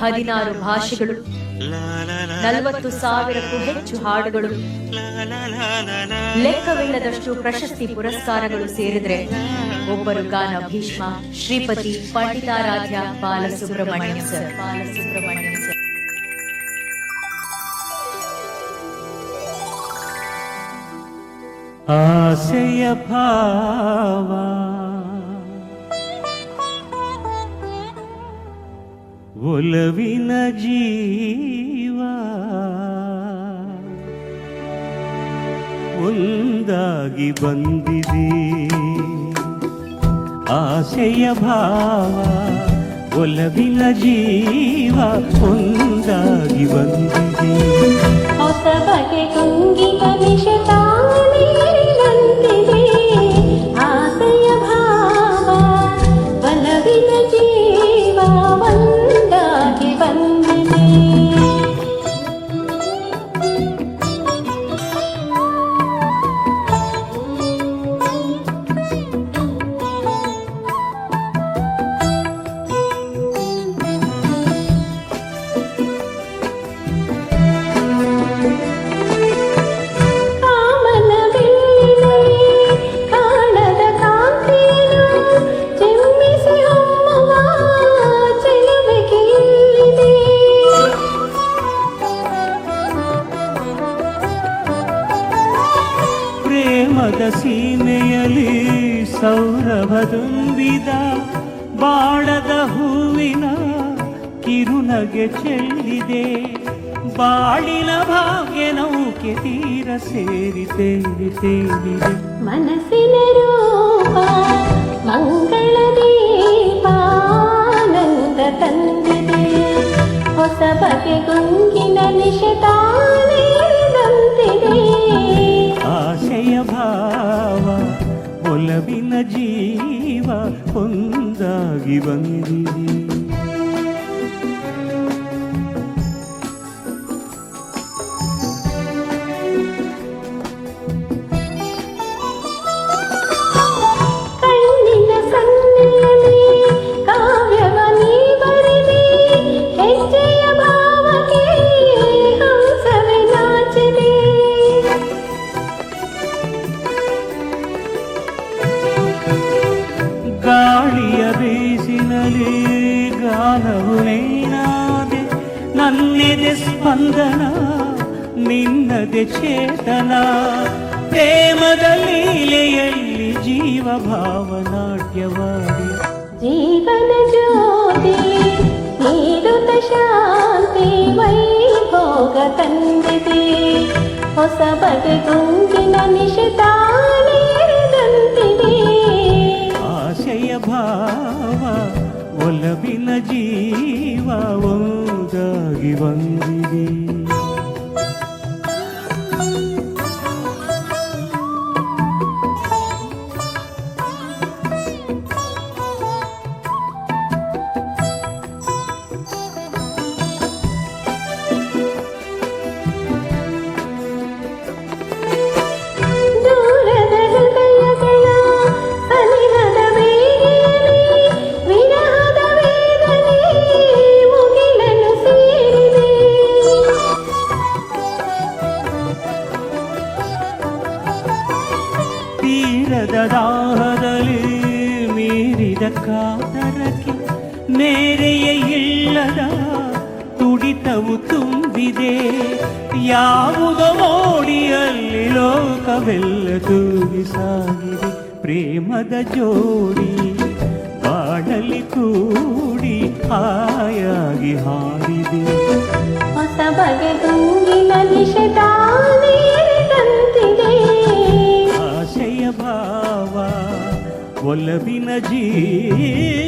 ಹದಿನಾರು ಭಾಷೆಗಳು, ನಲವತ್ತು ಸಾವಿರಕ್ಕೂ ಹೆಚ್ಚು ಹಾಡುಗಳು, ಲೆಕ್ಕವಿಲ್ಲದಷ್ಟು ಪ್ರಶಸ್ತಿ ಪುರಸ್ಕಾರಗಳು ಸೇರಿದ್ರೆ ಒಬ್ಬರು ಗಾನ ಭೀಷ್ಮ, ಶ್ರೀಪತಿ, ಪಂಡಿತಾರಾಧ್ಯ ಬಾಲಸುಬ್ರಹ್ಮಣ್ಯಂ ಸರ್. ಬಾಲಸುಬ್ರಹ್ಮಣ್ಯಂ ಸರ್. ಆಸೆಯ ಭಾವ ಒಲವಿನ ಜೀವ. ಒಂದಾಗಿ ಬಂದಿದೆ. ಆಸೆಯ ಭಾವ ಒಲವಿನ ಜೀವ ಒಂದಾಗಿ ಬಂದಿದೆ. ಹೊಸ ಬಗೆ ನಿಶತಾನೇರಿದಂತಿದೆ ಪ್ರೇಮದ ಸೀಮೆಯಲ್ಲಿ ಸೌರಭದುಂಬಿದ ಬಾಳದ ಹೂವಿನ ಕಿರುನಗೆ ಚೆಲ್ಲಿದೆ. ಬಾಳಿನ ಭಾಗ್ಯ ನೌಕೆ ತೀರ ಸೇರಿ ಸೇರಿ ತೇಲಿದೆ ಮನಸ್ಸಿನ ರೂಪ, ಮಂಗಳ ದೀಪ ಆನಂದ ತಂದಿದೆ. ಹೊಸ ಬಗೆ ಗುಂಗಿನ ನಿಶತಾನೇರಿದಂತಿದೆ ಒಲವಿನ ಜೀವ ಒಂದಾಗಿ ಬಂದಿದೆ ಗಾನವು ನೀನಾದೆ ನನ್ನೆದೆ ಸ್ಪಂದನ ನಿನ್ನದೆ ಚೇತನ ಪ್ರೇಮದ ಲೀಲೆಯಲ್ಲಿ ಜೀವ ಭಾವನಾಟ್ಯವಾಡಿ ಜೀವನ ಜ್ಯೋತಿ ನೀಡುತ್ತ ಶಾಂತಿ ವೈಭೋಗ ತಂದಿದೆ ಹೊಸ ಬಗೆ ಗುಂಗಿನ ನಿಶತಾನೇರಿದಂತಿದೆ ಆಶಯ ಭಾವ ಒಲವಿನ ಜೀವ ಒಂದಾಗಿ ಬಂದಿದೆ. ದಾಹದಲ್ಲಿ ಮೀರಿದ ಕಾತರಕ್ಕೆ ನೆರೆಯ ಇಲ್ಲದ ತುಡಿತವು ತುಂಬಿದೆ. ಯಾವುದೋ ಮೋಡಿಯಲ್ಲಿ ಲೋಕವೆಲ್ಲ ತೂಗಿ ಸಾಗಿದೆ. ಪ್ರೇಮದ ಜೋಡಿ ಬಾಡಲಿ ಕೂಡಿ ಹಾಯಾಗಿ ಹಾಡಿದೆ ಹೊಸ ಬಗೆ ಗುಂಗಿನ ನಿಶತಾನೇರಿದಂತಿದೆ ಆಶಯ ಭಾವ ಒಲವಿನ ಜೀವ